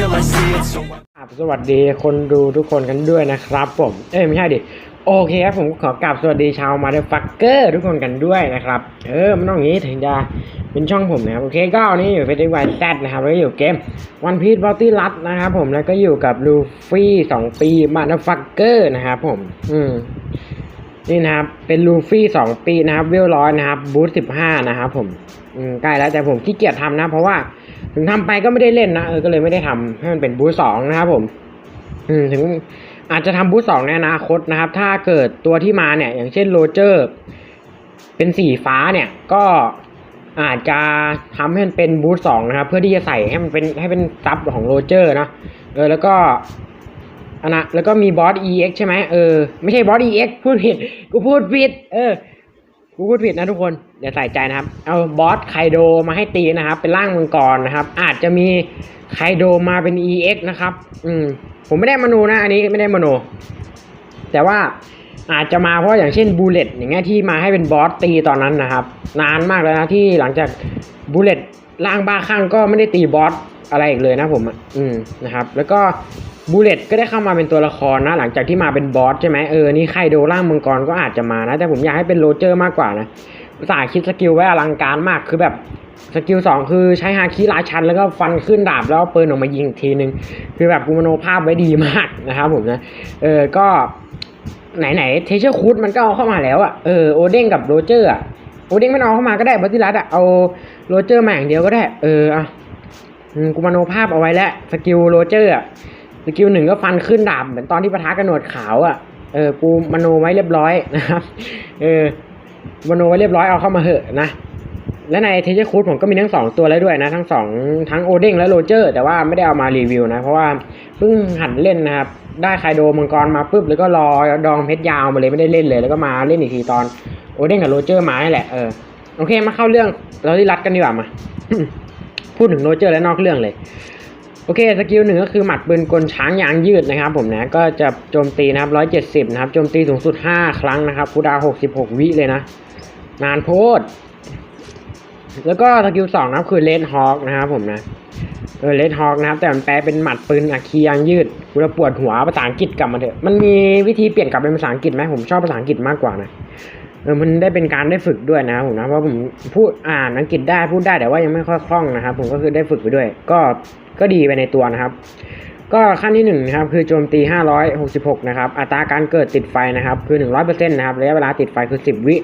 till I see it so I ครับสวัสดีคนดูทุกคนกันด้วยนะครับผมเอ้ยไม่ใช่ดิโอเคครับผมขอกราบสวัสดีชาวมาเดฟักเกอร์ทุกคนกันด้วยนะครับ เออมันต้องอย่างนี้ถึงจะเป็นช่องผมนะครับโอเคก็วันนี้อยู่เป็นไวแซดนะครับแล้วก็อยู่เกมวันพี e บอ u ตี้รัดนะครับผมแล้วก็อยู่กับลูฟี่สองปีมาเดฟักเกอร์นะครับผม อืมนี่นะครับ เป็นลูฟี่สองปีนะครับเวลร้อยนะครับบูธสิบห้านะครับผมอืมใกล้แล้วแต่ผมขี้เกียจทำนะ เพราะว่า ถึงทำไปก็ไม่ได้เล่นนะเออก็เลยไม่ได้ทำให้มันเป็นบูสองนะครับผม อืมถึงอาจจะทำบูสองในอนาคตนะครับ ถ้าเกิดตัวที่มาเนี่ย อย่างเช่นโรเจอร์ เป็นสีฟ้าเนี่ย ก็อาจจะทำให้มันเป็นบูสองนะครับ เพื่อที่จะใส่ให้มันเป็นให้เป็นซับของโรเจอร์นะเออแล้วก็อันนะแล้วก็มีบอส EX ใช่ไหมเออไม่ใช่บอส EX พูดผิด กูพูดผิด เออ กูพูดผิดนะทุกคน อย่าใส่ใจนะครับ เอาบอสไคโดมาให้ตีนะครับ เป็นร่างมังกรนะครับ อาจจะมีไคโดมาเป็น EX นะครับ อืม ผมไม่ได้มโนนะ อันนี้ไม่ได้มโน แต่ว่าอาจจะมาเพราะอย่างเช่นบูเลตอย่างเงี้ยที่มาให้เป็นบอสตีตอนนั้นนะครับ นานมากแล้วนะที่หลังจากบูเลตร่างบ้าคลั่งก็ไม่ได้ตีบอสอะไรอีกเลยนะผมอืมนะครับ แล้วก็บูเลตก็ได้เข้ามาเป็นตัวละครนะ หลังจากที่มาเป็นบอสใช่ไหมเออนี่ไคโดร่างมังกรก็อาจจะมานะ แต่ผมอยากให้เป็นโรเจอร์มากกว่านะ อุตส่าห์คิดสกิลไว้อลังการมากคือแบบสกิลสองคือใช้ฮาคิราชันแล้วก็ฟันขึ้นดาบแล้วปืนออกมายิงอีกทีนึง คือแบบกูมโนภาพไว้ดีมากนะครับผมนะ เออก็ไหนไหนเทเชอร์คูดมันก็เอาเข้ามาแล้วอะเออโอเด้งกับโรเจอร์อะโอเด้งไม่เอาเข้ามาก็ได้บัตติรัสอะเอาโรเจอร์มาอย่างเดียวก็ได้เอออะอืมกูมโนภาพเอาไว้แล้วสกิลโรเจอร์อะสกิลหนึ่งก็ฟันขึ้นดาบเหมือนตอนที่ปะทะกระหนวดขาวอะเออกูมโนไว้เรียบร้อยนะครับเออ มโนไว้เรียบร้อยเอาเข้ามาเหอะนะ และในเทเชอร์คูดผมก็มีทั้งสองตัวแล้วด้วยนะ ทั้งสองทั้งโอเด้งและโรเจอร์ แต่ว่าไม่ได้เอามารีวิวนะ เพราะว่าเพิ่งหัดเล่นนะครับ ได้ไคโดมังกรมาปุ๊บแล้วก็รอดองเพชรยาวมาเลยไม่ได้เล่นเลย แล้วก็มาเล่นอีกทีตอนโอเด้งกับโรเจอร์มาแหละเออโอเคมาเข้าเรื่องเราที่รัดกันดีกว่ามาพูดถึงโรเจอร์และนอกเรื่องเลยโอเคสกิลหนึ่งก็คือหมัดปืนกลช้างยางยืดนะครับผมนะก็จะโจมตีนะครับร้อยเจ็ดสิบนะครับโจมตีสูงสุดห้าครั้งนะครับคูดาวหกสิบหกวิเลยนะ นานโพด แล้วก็สกิลสองนะครับคือเลนฮอ k นะครับผมนะ เออเลนฮอ k นะครับ แต่มันแปลเป็นหมัดปืนอาคียางยืดกูจะปวดหัวภาษาอังกฤษกลับมาเถอะ มันมีวิธีเปลี่ยนกลับเป็นภาษาอังกฤษไหมผมชอบภาษาอังกฤษมากกว่านะเออมันได้เป็นการได้ฝึกด้วยนะครับผมนะเพราะผมพูดอ่านอังกฤษได้พูดได้แต่ว่ายังไม่ค่อยคล่องนะครับ ผมก็คือได้ฝึกไปด้วย ก็ก็ดีไปในตัวนะครับ ก็ขั้นที่หนึ่งนะครับคือโจมตี 566 นะครับ อัตราการเกิดติดไฟนะครับ คือ 100%นะครับระยะเวลาติดไฟคือ 10 วิ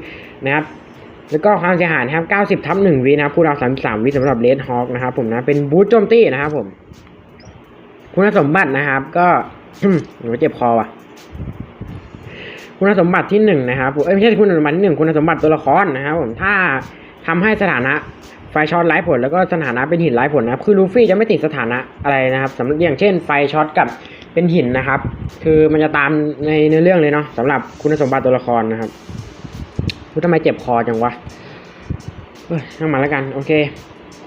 นะครับ แล้วก็ความเสียหายนะครับ90ทับ1วินะครับคูลดาวน์33วิสำหรับเลดฮอ k นะครับผมนะเป็นบูทโจมตีนะครับผม คุณสมบัตินะครับ ก็หนูเจ็บคอว่ะ คุณสมบัติที่หนึ่งนะครับเอ้ยไม่ใช่คุณสมบัติที่หนึ่งคุณสมบัติตัวละครนะครับผมถ้าทำให้สถานะไฟช็อตไร้ผลแล้วก็สถานะเป็นหินไร้ผลนะครับ คือลูฟี่จะไม่ติดสถานะอะไรนะครับสำหรับอย่างเช่นไฟช็อตกับเป็นหินนะครับ คือมันจะตามในเนื้อเรื่องเลยเนาะสำหรับคุณสมบัติตัวละครนะครับ พูดทำไมเจ็บคอจังวะเฮ้ยช่างมันแล้วกัน โอเค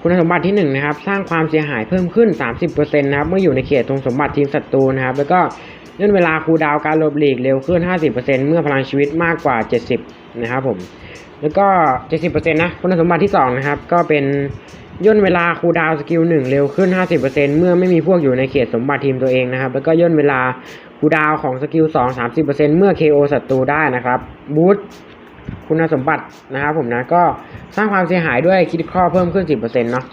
คุณสมบัติที่หนึ่งนะครับ สร้างความเสียหายเพิ่มขึ้น 30%นะครับ เมื่ออยู่ในเขตตรงสมบัติทีมศัตรูนะครับ แล้วก็เลื่อนเวลาคูลดาวการหลบหลีกเร็วขึ้น 50%เมื่อพลังชีวิตมากกว่า 70 นะครับผม แล้วก็ 70%นะ คุณสมบัติที่ 2 นะครับ ก็เป็นย่นเวลาคูลดาวสกิล1เร็วขึ้น 50%เมื่อไม่มีพวกอยู่ในเขตสมบัติทีมตัวเองนะครับ แล้วก็ย่นเวลาคูลดาวของสกิล2 30%เมื่อ KO ศัตรูได้นะครับ บูส คุณสมบัตินะครับผมนะก็สร้างความเสียหายด้วยคิดข้อเพิ่มขึ้น 10%เนาะ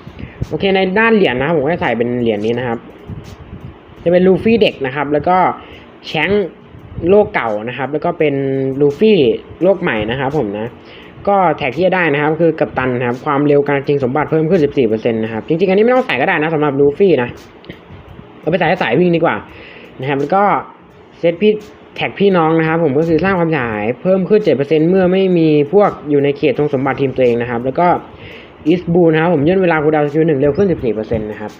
โอเคในด้านเหรียญนะครับผมก็ใส่เป็นเหรียญนี้นะครับ จะเป็นลูฟี่เด็กนะครับ แล้วก็แชงโลกเก่านะครับ แล้วก็เป็นลูฟี่โลกใหม่นะครับ ผมนะก็แท็กที่จะได้นะครับ คือกัปตันนะครับ ความเร็วการจริงสมบัติเพิ่มขึ้น 14%นะครับ จริงๆ อันนี้ไม่ต้องใส่ก็ได้นะสำหรับลูฟี่นะเอาไปใส่ให้สายวิ่งดีกว่านะครับ แล้วก็เซตพี่ แท็กพี่น้องนะครับ ผมก็คือสร้างความเสียหายเพิ่มขึ้น 7%เมื่อไม่มีพวกอยู่ในเขตตรงสมบัติทีมตัวเองนะครับ แล้วก็อีสบูนะครับผมย่นเวลาคูดาวสกิลหนึ่งเร็วขึ้น 14%นะครับ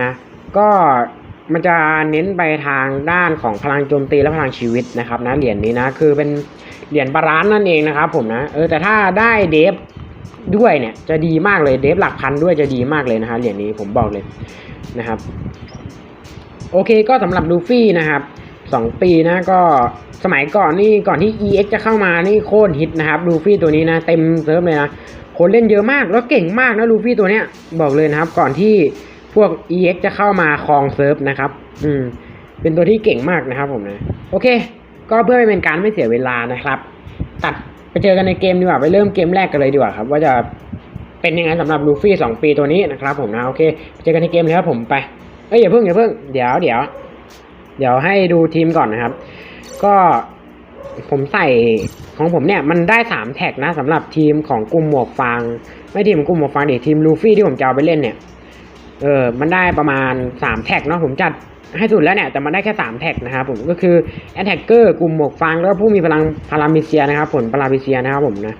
นะก็มันจะเน้นไปทางด้านของพลังโจมตีและพลังชีวิตนะครับนะเหรียญนี้นะคือเป็นเหรียญบาลานซ์นั่นเองนะครับผมนะเออแต่ถ้าได้เดฟด้วยเนี่ยจะดีมากเลยเดฟหลักพันด้วยจะดีมากเลยนะฮะเหรียญนี้ผมบอกเลยนะครับ โอเคก็สำหรับลูฟี่นะครับ สองปีนะก็สมัยก่อนนี่ก่อนที่ EX จะเข้ามานี่โคตรฮิตนะครับลูฟี่ตัวนี้นะเต็มเซิร์ฟเลยนะคนเล่นเยอะมากแล้วเก่งมากนะลูฟี่ตัวเนี้ยบอกเลยนะครับ ก่อนที่พวก EX จะเข้ามาครองเซิร์ฟนะครับ อืม เป็นตัวที่เก่งมากนะครับผมนะโอเค ก็เพื่อไม่เป็นการไม่เสียเวลานะครับ ตัดไปเจอกันในเกมดีกว่าไปเริ่มเกมแรกกันเลยดีกว่าครับ ว่าจะเป็นยังไงสำหรับลูฟี่สองปีตัวนี้นะครับ ผมนะโอเคไปเจอกันในเกมเลยครับผมไปเอ้ยอย่าเพิ่งอย่าเพิ่งเดี๋ยวเดี๋ยว เดี๋ยวให้ดูทีมก่อนนะครับ ก็ผมใส่ของผมเนี่ยมันได้สามแท็กนะสำหรับทีมของกลุ่มหมวกฟาง ไม่ทีมกลุ่มหมวกฟางดิทีมลูฟี่ที่ผมจะเอาไปเล่นเนี่ยเออมันได้ประมาณสามแท็กเนาะผมจัดให้สุดแล้วเนี่ยแต่มันได้แค่สามแท็กนะครับผมก็คือแอนแท็กเกอร์กลุ่มหมวกฟางแล้วผู้มีพลังพารามิเซียนะครับผลพารามิเซียนะครับผมนะ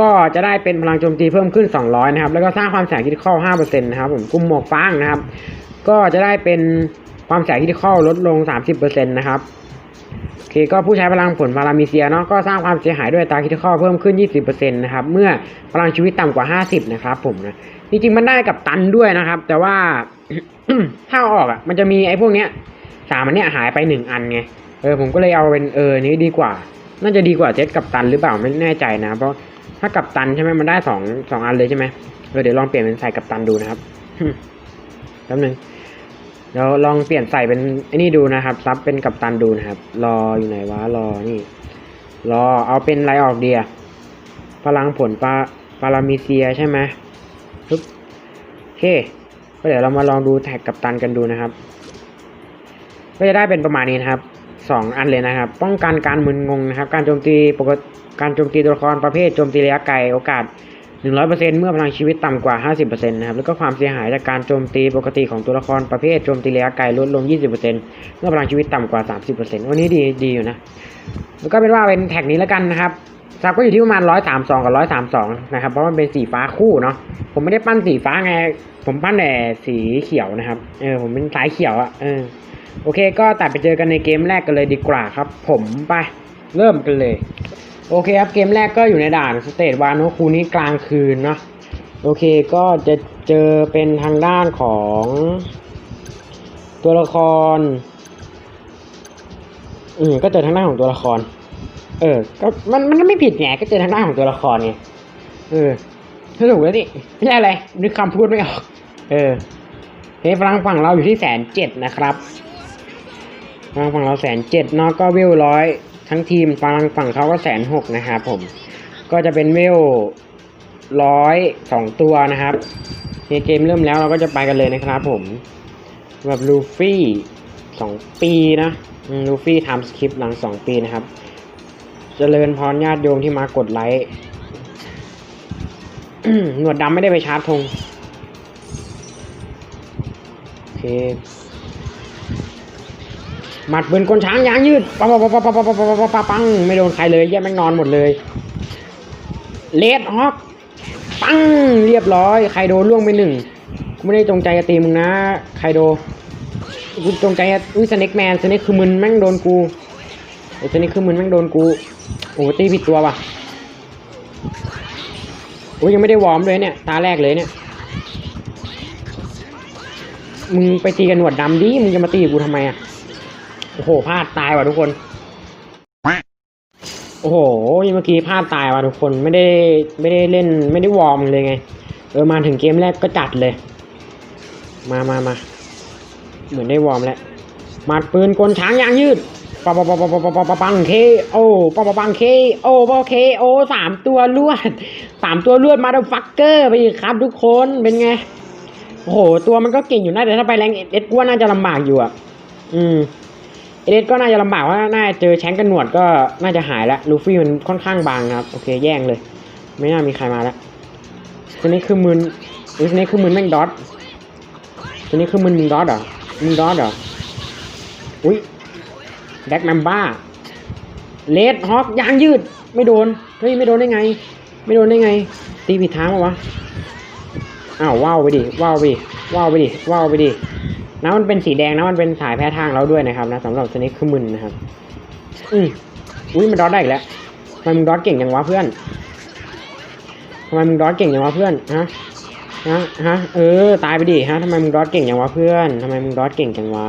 ก็จะได้เป็นพลังโจมตีเพิ่มขึ้น 200 นะครับ แล้วก็สร้างความเสียหายคิดข้อ5%นะครับผมกลุ่มหมวกฟางนะครับ ก็จะได้เป็น ความเสียหายคิดข้อลดลง 30%นะครับโอเคก็ผู้ใช้พลังผลพารามิเซียเนาะก็สร้างความเสียหายด้วยตาคิดข้อเพิ่มขึ้น 20%นะครับเมื่อพลังชีวิตต่ำกว่า 50 นะครับผมนะจริงๆมันได้กับตันด้วยนะครับ แต่ว่าถ้าอาออกอะมันจะมีไอ้พวกเนี้ยสามอันเนี้ยหายไปหนึ่งอันไงเออผมก็เลยเอาเป็นเออนี้ดีกว่า น่าจะดีกว่าเซตกับตันหรือเปล่าไม่แน่ใจนะ เพราะถ้ากับตันใช่ไหมมันได้สองสองอันเลยใช่ไหมเออเดี๋ยวลองเปลี่ยนเป็นใส่กับตันดูนะครับแป๊บนึง เดี๋ยวลองเปลี่ยนใส่เป็นไอ้นี่ดูนะครับ ซับเป็นกับตันดูนะครับ รออยู่ไหนวะ รอนี่ รอเอาเป็นไรออกเดียพลังผลปลาปารามิเซียใช่ไหมปึ๊บโอเค ก็เดี๋ยวเรามาลองดูแท็กกับตันกันดูนะครับ ก็จะได้เป็นประมาณนี้นะครับสองอันเลยนะครับ ป้องกันการมึนงงนะครับ การโจมตีปกติการโจมตีตัวละครประเภทโจมตีระยะไกลโอกาส 100%เมื่อพลังชีวิตต่ำกว่า 50%นะครับแล้วก็ความเสียหายจากการโจมตีปกติของตัวละครประเภทโจมตีระยะไกลลดลง 20%เมื่อพลังชีวิตต่ำกว่า 30%วันนี้ดีดีอยู่นะแล้วก็เป็นว่าเป็นแท็กนี้แล้วกันนะครับซับก็อยู่ที่ประมาณ 132 กับ 132 นะครับ เพราะมันเป็นสีฟ้าคู่เนาะ ผมไม่ได้ปั้นสีฟ้าไง ผมปั้นแต่สีเขียวนะครับ เออ ผมเป็นสายเขียวอะเออ โอเค ก็ตัดไปเจอกันในเกมแรกกันเลยดีกว่าครับ ผมไป เริ่มกันเลย โอเคครับเกมแรกก็อยู่ในด่านสเตทวานโนคูนี้กลางคืนเนาะโอเคก็จะเจอเป็นทางด้านของตัวละครอืมก็เจอทางด้านของตัวละคร เออ ก็มันมันไม่ผิดไงก็เจอทางด้านของตัวละครไงเออสนุกแล้วนี่ไม่ใช่อะไรนึกคำพูดไม่ออก เออเฮ้ยพลังฝั่งเราอยู่ที่แสนเจ็ดนะครับพลังฝั่งเราแสนเจ็ดเนาะก็เวร้อย ทั้งทีมพลังฝั่งเขาก็แสนหกนะครับผม ก็จะเป็นเวลร้อยสองตัวนะครับในเกมเริ่มแล้วเราก็จะไปกันเลยนะครับผมแบบลูฟี่สองปีนะลูฟี่ทำสคริปต์หลังสองปีนะครับเจริญพรญาติโยมที่มากดไลค์หนวดดำไม่ได้ไปชาร์จธงโอเค หมัดปืนกลช้างยางยืดปังปังปังปังปังปังปังปังปังไม่โดนใครเลยแย่แม่งนอนหมดเลยเลดฮอกปังเรียบร้อยใครโดนล่วงไปหนึ่งกูไม่ได้จงใจจะตีมึงนะใครโดกูจงใจอุ้ยสเน็กแมนสเน็กคือมึนแม่งโดนกูไอ้สเน็กคือมึนแม่งโดนกูโอ้ตีผิดตัวว่ะโอ้ยยังไม่ได้วอร์มเลยเนี่ยตาแรกเลยเนี่ยมึงไปตีกันหนวดดำดิมึงจะมาตีกูทำไมอะ โอ้โหพลาดตายว่ะทุกคน โอ้โหเมื่อกี้พลาดตายว่ะทุกคนไม่ได้ไม่ได้เล่นไม่ได้วอร์มเลยไง เออมาถึงเกมแรกก็จัดเลย มามามาเหมือนได้วอร์มแล้วหมัดปืนกลช้างยางยืดปะปะปะปะปะปะปะปะปังเคโอปะปะปังเคโอปะเคโอสามตัวลวดสามตัวลวดมาดฟักเกอร์ไปอีกครับทุกคนเป็นไงโอ้โหตัวมันก็เก่งอยู่นะแต่ถ้าไปแรงเอ็ดกูว่าน่าจะลำบากอยู่อะ อืม เอเดสก็น่าจะลำบากว่าน่าจะเจอแชงกันหนวดก็น่าจะหายแล้วลูฟี่มันค่อนข้างบางครับ โอเคแย่งเลย ไม่น่ามีใครมาแล้วตัวนี้คือมืนอุ๊ยตัวนี้คือมืนแม่งดอทตัวนี้คือมืนมึงดอทเหรอมึงดอทเหรออุ้ยแบ็กแมมบ้าเลดฮอกยางยืดไม่โดนเฮ้ยไม่โดนได้ไง ไม่โดนได้ไง ตีผิดทางปะวะอ้าวว้าวไปดิว้าวไปว้าวไปดิว้าวไปดิ น้ำมันเป็นสีแดงนะมันเป็นสายแพ้ทางเราด้วยนะครับนะสำหรับสเน็กคือมึนนะครับ อืมอุ้ยมันดอทได้อีกแล้วทำไมมึงดอทเก่งจังวะเพื่อนทำไมมึงดอทเก่งจังวะเพื่อนฮะฮะฮะเออตายไปดิฮะทำไมมึงดอทเก่งจังวะเพื่อนทำไมมึงดอทเก่งจังวะ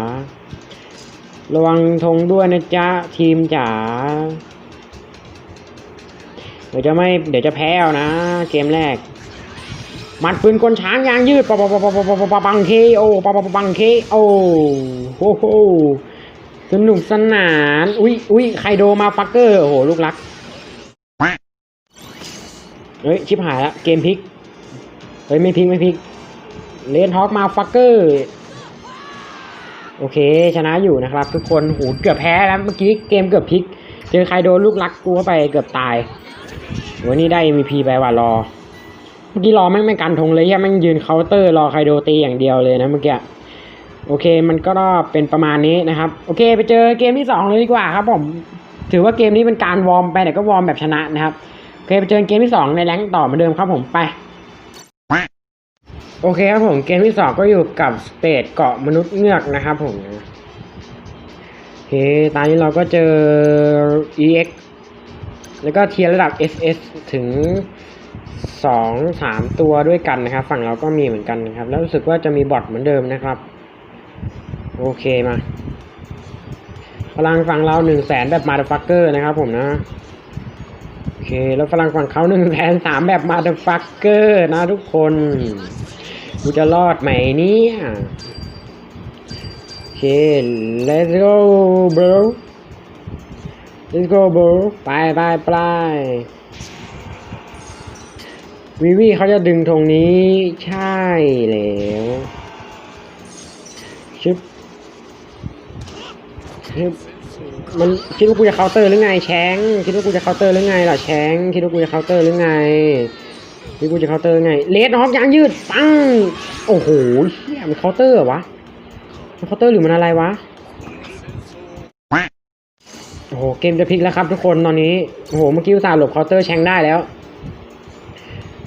ระวังธงด้วยนะจ๊ะทีมจ๋าเดี๋ยวจะไม่เดี๋ยวจะแพ้เอานะ เกมแรก มัดปืนกลช้างยางยืดปะปะปะปะปะปะปะปังเคโอปะปะปะปังเคโอโอ้โหสนุกสนาน อุ้ยอุ้ยไคโดมาฟักเกอร์โอ้โหลูกรักเฮ้ยชิบหายละเกมพลิกเฮ้ยไม่พลิกไม่พลิกเลนฮอกมาฟักเกอร์โอเค ชนะอยู่นะครับ ทุกคนโหเกือบแพ้แล้วเมื่อกี้เกมเกือบพลิก เจอไคโดลูกรักกูเข้าไปเกือบตายวันนี้ได้ MVP ไปว่ารอ มื่อกี้รอแม่งไม่กันธงเลยแค่แม่งยืนเคาน์เตอร์รอไคโดตีอย่างเดียวเลยนะเมื่อกี้โอเคมันก็เป็นประมาณนี้นะครับ โอเคไปเจอเกมที่สองเลยดีกว่าครับผมถือว่าเกมนี้เป็นการวอร์มไปแต่ก็วอร์มแบบชนะนะครับโอเคไปเจอเกมที่สองในแรงต่อเหมือนเดิมครับผมไป โอเคครับผมเกมที่สองก็อยู่กับสเตทเกาะมนุษย์เงือกนะครับผมโอเคตอนนี้เราก็เจอ EX แล้วก็เทียร์ระดับ SS ถึง สองสามตัวด้วยกันนะครับ ฝั่งเราก็มีเหมือนกันนะครับ แล้วรู้สึกว่าจะมีบอทเหมือนเดิมนะครับ โอเคมาพลังฝั่งเราหนึ่งแสนแบบมาเดฟักเกอร์นะครับผมนะโอเคแล้วพลังฝั่งเขาหนึ่งแสนสามแบบมาเดฟักเกอร์นะทุกคนกูจะรอดไหมเนี่ยโอเค let's go bro let's go bro ไปไปไป วิวีเขาจะดึงธงนี้ใช่แล้วชึบชึบมันคิดว่ากูจะเคาน์เตอร์หรือไงแชงคิดว่ากูจะเคาน์เตอร์หรือไงล่ะแชงคิดว่ากูจะเคาน์เตอร์หรือไงคิดว่ากูจะเคาน์เตอร์ไงเลดฮอกยางยืดปังโอ้โหเฮียมันเคาน์เตอร์เหรอวะมันเคาน์เตอร์หรือมันอะไรวะโอ้โหเกมจะพลิกแล้วครับทุกคนตอนนี้โอ้โหเมื่อกี้อุตส่าห์หลบเคาน์เตอร์แชงได้แล้ว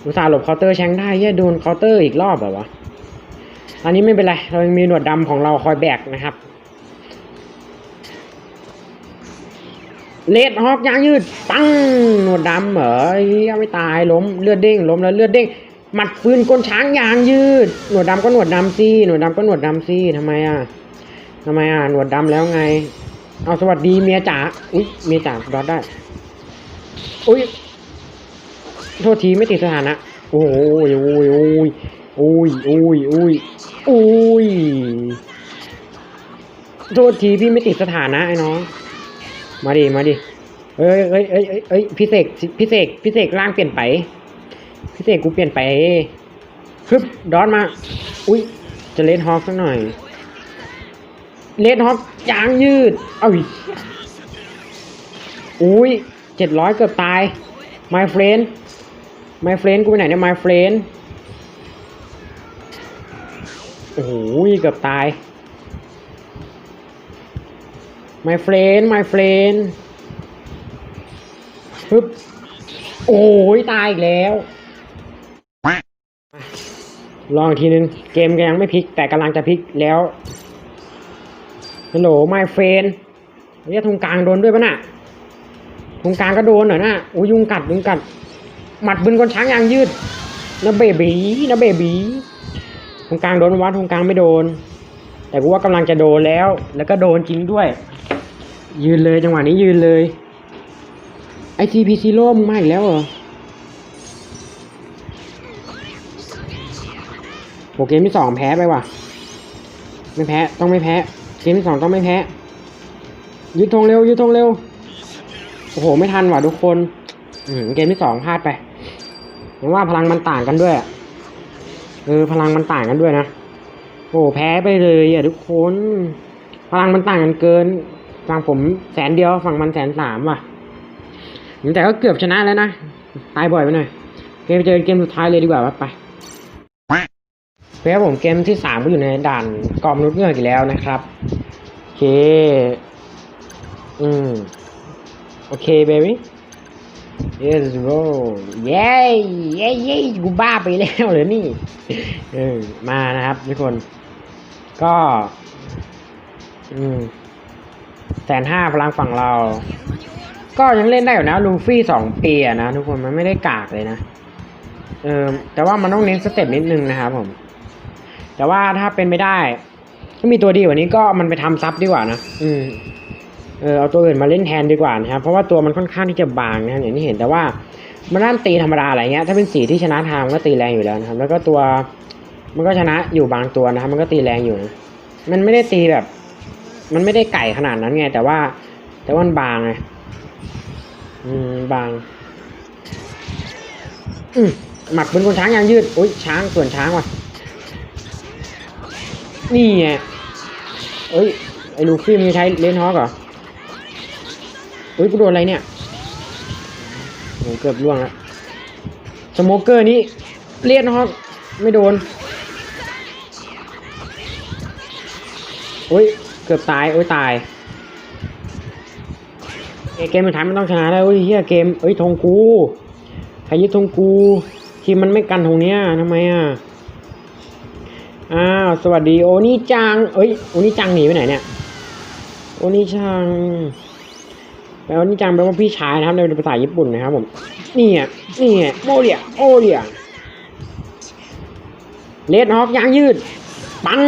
อุตส่าห์หลบเคาน์เตอร์แชงได้เหี้ยโดนเคาน์เตอร์อีกรอบแบบวะ อันนี้ไม่เป็นไร เรายังมีหนวดดำของเราคอยแบกนะครับ เลดฮอกยางยืด ปัง หนวดดำเหรอเฮียไม่ตายล้มเลือดเด้งล้มแล้วเลือดเด้งหมัดปืนกลช้างยางยืด หนวดดำก็หนวดดำสิหนวดดำก็หนวดดำสิทำไมอะทำไมอะหนวดดำแล้วไง เอาสวัสดีเมียจ๋า อุ้ยเมียจ๋ารอดได้ อุ้ย โทษทีไม่ติดสถานะ โอ้ยโอ้ยโอ้ยโอ้ยโอ้ยโอ้ยโอ้ยโทษทีพี่ไม่ติดสถานะไอ้น้อง มาดิ มาดิ เอ้ยเอ้ยเอ้ยเอ้ยเอ้ยพิเศษพิเศษพิเศษร่างเปลี่ยนไปพิเศษกูเปลี่ยนไปฮึบดอนมา อุ้ยจะเลนฮอคสักหน่อย เลนฮอคยางยืด เอ้ยอุ้ยเจ็ดร้อยเกือบตาย my friend my friend กูไปไหนเนี่ย my friend โอ้โหเกือบตาย my friend my friend ฮึบโอ้ยตายอีกแล้วลองอีกทีนึง เกมก็ยังไม่พลิก แต่กำลังจะพลิกแล้วฮัลโหล my friend เรียกทุงกลางโดนด้วยปะน่ะทุงกลางก็โดนเหรอน่ะโอ้ยยุงกัดยุงกัด หมัดบึนกลช้างยางยืดนะเบบีนะเบบีทุงกลางโดนวัดทุงกลางไม่โดน แต่กูว่ากำลังจะโดนแล้ว แล้วก็โดนจริงด้วย ยืนเลยจังหวะนี้ยืนเลยไอซีพีซีโร่มึงมาอีกแล้วเหรอโอเกมที่สองแพ้ไปว่ะ ไม่แพ้ต้องไม่แพ้ เกมที่สองต้องไม่แพ้ยึดธงเร็วยึดธงเร็วโอ้โหไม่ทันว่ะทุกคนอืมเกมที่สองพลาดไป เห็นว่าพลังมันต่างกันด้วยอะเออพลังมันต่างกันด้วยนะโอ้แพ้ไปเลยอะทุกคน พลังมันต่างกันเกินฝั่งผมแสนเดียวฝั่งมันแสนสามว่ะแต่ก็เกือบชนะแล้วนะตายบ่อยไปหน่อยเกมเจอเกมสุดท้ายเลยดีกว่าว่าไปเพื่อผมเกมที่สามก็อยู่ในด่านกอมนุษย์เงือกอีกแล้วนะครับโอเคอืมโอเค baby yes bro เย้เย้เย้กูบ้าไปแล้วเหรอนี่เออมานะครับทุกคน ก็ อืมแสนห้าพลังฝั่งเรา ก็ยังเล่นได้อยู่นะลูฟี่สองปีอะนะทุกคนมันไม่ได้กากเลยนะ เออแต่ว่ามันต้องเน้นสเต็ปนิดนึงนะครับผม แต่ว่าถ้าเป็นไม่ได้ ถ้ามีตัวดีกว่านี้ก็มันไปทำซับดีกว่านะ อืม เออเอาตัวอื่นมาเล่นแทนดีกว่านะครับเพราะว่าตัวมันค่อนข้างที่จะบางนะครับอย่างที่เห็นแต่ว่ามันด้านตีธรรมดาอะไรเงี้ยถ้าเป็นสีที่ชนะทางมันก็ตีแรงอยู่แล้วนะครับ แล้วก็ตัวมันก็ชนะอยู่บางตัวนะครับมันก็ตีแรงอยู่นะมันไม่ได้ตีแบบ มันไม่ได้ไก่ขนาดนั้นไง แต่ว่า แต่ว่ามันบางไงอืมบางอืมหมักเป็นคนช้างยางยืดอุ้ยช้างส่วนช้างว่ะนี่ไงเอ้ยไอ้ลูฟี่มันใช้เลนฮอกเหรอ เฮ้ยกูโดนอะไรเนี่ยโหเกือบล่วงแล้วสโมเกอร์นี้เลนะฮอกไม่โดนโอ้ยเกือบตายโอ้ยตายเกมมันท้ายมันต้องชนะได้เฮ้ยเฮียเกมเอ้ยธงกูใครยึดธงกูทีมมันไม่กันธงเนี้ยทำไมอะอ้าวสวัสดีโอนี่จังเอ้ยโอนี่จังหนีไปไหนเนี่ยโอนี่จัง แปลว่านี่จังแปลว่าพี่ชายนะครับในภาษาญี่ปุ่นนะครับผมนี่อะนี่อะโมเดียโอเดียเลดฮอกยางยืด ปัง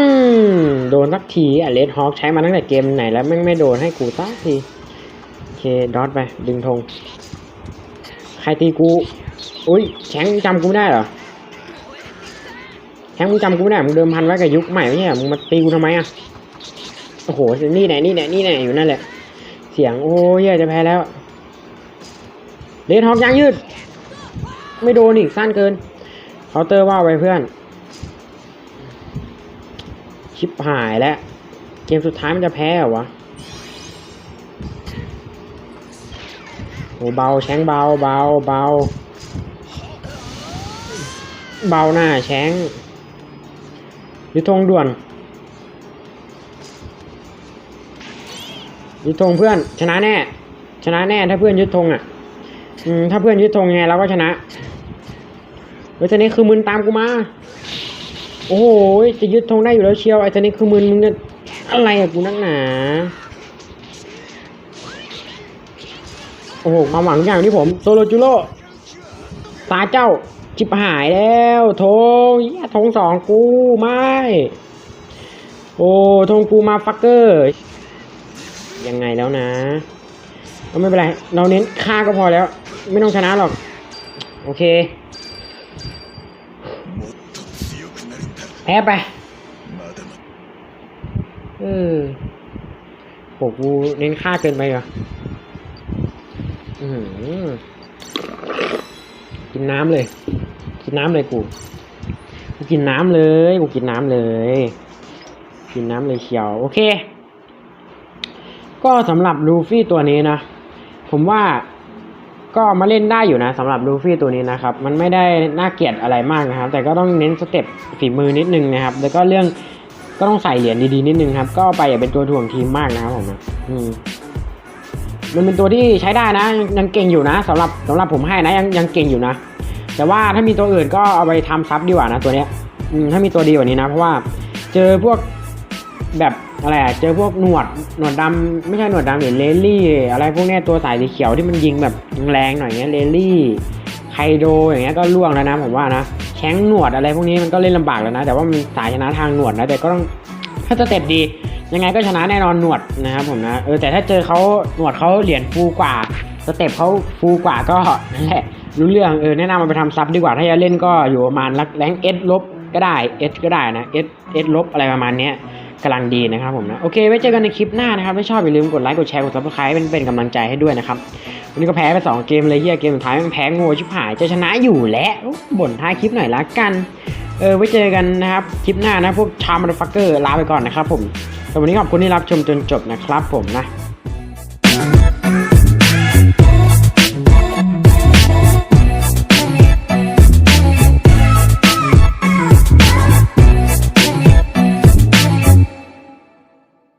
โดนสักทีอะเลดฮอกใช้มาตั้งแต่เกมไหนแล้วแม่งไม่โดนให้กูสักทีโอเคดอทไป ดึงธงใครตีกูอุ้ยแชงจำกูไม่ได้เหรอแชงมึงจำกูไม่ได้มึงเดิมพันไว้กับยุคใหม่ไม่ใช่เหรอมึงมาตีกูทำไมอะโอ้โหนี่แหละนี่แหละนี่แหละอยู่นั่นแหละ เสียงโอ้ยจะแพ้แล้วเลนฮอกยางยืด ไม่โดนอีกสั้นเกินเคาน์เตอร์ว่าไว้เพื่อน ชิปหายแล้ว เกมสุดท้ายมันจะแพ้เหรอวะโอ้เบาแชงเบาเบาเบาเบาหน้าแชงยุทธงด่วน ยึดธงเพื่อน ชนะแน่ ชนะแน่ ถ้าเพื่อนยึดธงอะอืมถ้าเพื่อนยึดธงไงเราก็ชนะเฮ้ตอนนี้คือมึนตามกูมา โอ้โหจะยึดธงได้อยู่แล้วเชียวไอ้ตอนนี้คือมึนมึงเนี่ยอะไรอะกูนักหนาโอ้โหมาหวังอย่างที่ผมโซโลจูโร่ตาเจ้าจิบหายแล้วธงเหี้ยธงสองกูไม่ โอ้ธงกูมาฟักเกอร์ ยังไงแล้วนะก็ไม่เป็นไร เราเน้นฆ่าก็พอแล้ว ไม่ต้องชนะหรอก โอเค แพ้ไปเออโหกูเน้นฆ่าเกินไปเหรออือกินน้ำเลย กินน้ำเลยกู กูกินน้ำเลย กูกินน้ำเลย กินน้ำเลยเชียว โอเค ก็สำหรับลูฟี่ตัวนี้นะ ผมว่าก็มาเล่นได้อยู่นะสำหรับลูฟี่ตัวนี้นะครับ มันไม่ได้น่าเกลียดอะไรมากนะครับ แต่ก็ต้องเน้นสเต็ปฝีมือนิดนึงนะครับ แล้วก็เรื่องก็ต้องใส่เหรียญดีๆนิดนึงครับ ก็ไปอย่าเป็นตัวถ่วงทีมมากนะครับผมอืมมันเป็นตัวที่ใช้ได้นะ ยังเก่งอยู่นะสำหรับสำหรับผมให้นะยังยังเก่งอยู่นะ แต่ว่าถ้ามีตัวอื่นก็เอาไปทำซับดีกว่านะตัวเนี้ยถ้ามีตัวดีกว่านี้นะ เพราะว่าเจอพวกแบบ อะไรอะเจอพวกหนวดหนวดดำไม่ใช่หนวดดำหรือเลลี่ อะไรพวกนี้ตัวสายสีเขียวที่มันยิงแบบแรงหน่อยเงี้ยเลลี่ไคโดอย่างเงี้ยก็ล่วงแล้วนะผมว่านะแข้งหนวดอะไรพวกนี้มันก็เล่นลำบากแล้วนะ แต่ว่ามันสายชนะทางหนวดนะแต่ก็ต้องถ้าสเต็ปดี ยังไงก็ชนะแน่นอนหนวดนะครับผมนะเออแต่ถ้าเจอเขาหนวดเขาเหรียญฟูกว่าสเต็ปเขาฟูกว่าก็นั่นแหละรู้เรื่องเออแนะนำมันไปทำซับดีกว่าถ้าจะเล่นก็อยู่ประมาณแรงเอสลบก็ได้เอสก็ได้นะเอสเอสลบอะไรประมาณเนี้ย กำลังดีนะครับผมนะโอเคไว้เจอกันในคลิปหน้านะครับถ้าชอบอย่าลืมกดไลค์กดแชร์กดซับสไครป์เป็นเป็นกำลังใจให้ด้วยนะครับวันนี้ก็แพ้ไปสองเกมเลยเฮียเกมสุดท้ายมันแพ้โง่ชิบหายจะชนะอยู่แล้วบ่นท้ายคลิปหน่อยละกันเออไว้เจอกันนะครับคลิปหน้านะพวกชาร์มันฟักเกอร์ลาไปก่อนนะครับผมแต่วันนี้ขอบคุณที่รับชมจนจบนะครับผมนะ